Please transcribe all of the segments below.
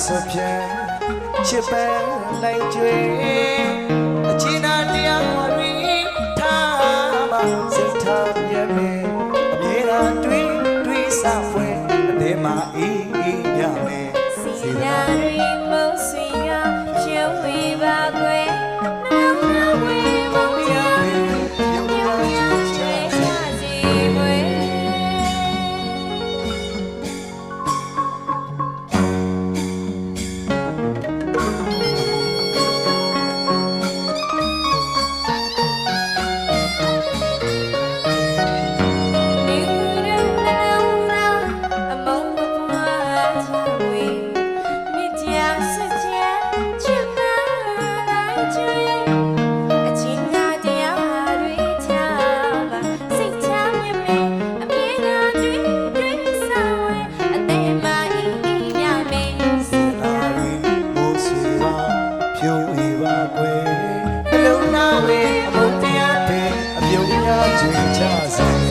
မြစ်တာဆွဖြန်းချစ်ပန်းလိုက်ကျွေအချင်းနာတရားတော်တွေထားမှစိတ်ထားရမေအမြဲတမ်းတွေးတွေးစားဖွယ်အသေးမှအေးအေးရမယ်စီနာရီမုံ အပြုံးများ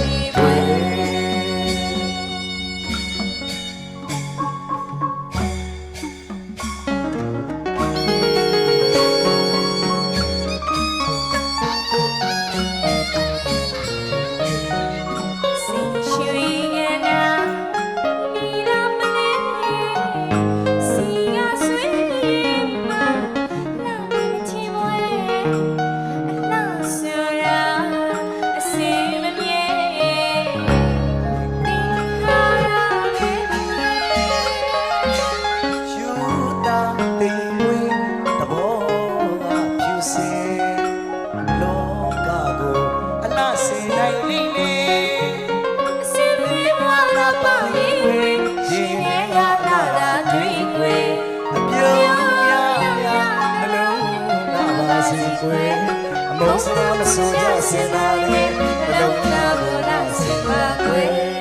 ကွယ်အမုန်းစရာမဆိုကြစင်သာလေနှလုံးသားကိုလာစင်ပါကွယ်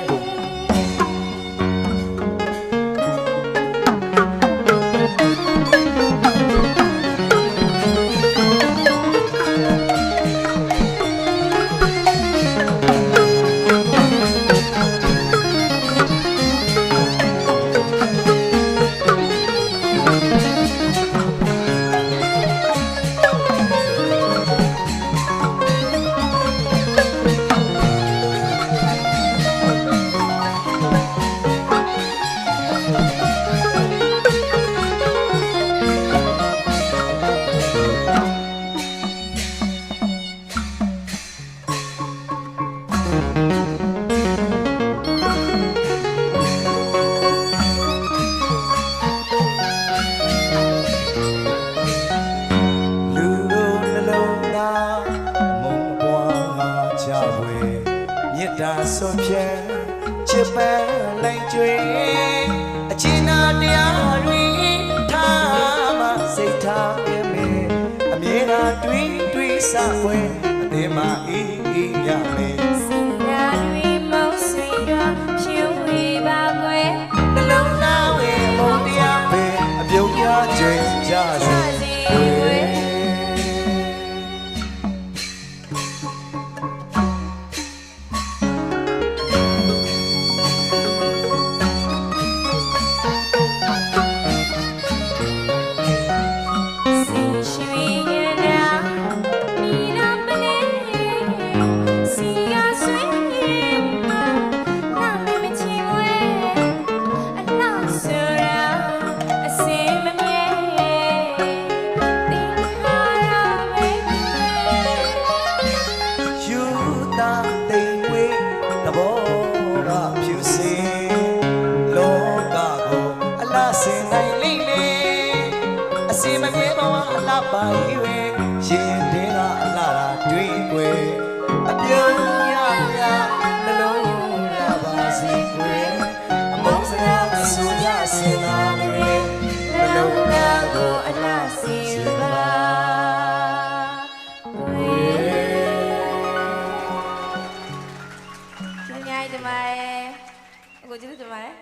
ဖြန်းချစ်ပန်းလိုက်ကျွေအချင်းနာတရားတွေထားမှစိတ်ထားပြမေအမြဲတမ်းတွေးတွေးစားဖွယ်အသေးမှအေးအေးရမယ်စီနာရီမုံဆွေရရှုံးဝေပါကွယ်နှလုံးသားဝေမုံတရားပဲအပြုံးများကျွေကြစေ လားပါရီဝေရင်တင်းကအလားတာတွေးွယ်အပြုံးရရနှလုံးရပါစီွယ်အမုန်းစရာမဆိုကြစင်သာလေနှလုံးသားကိုအလားစီပါဝေကျန်ရိုက်တမရဲ့အခုကျေးဇူးတင်ပါတယ်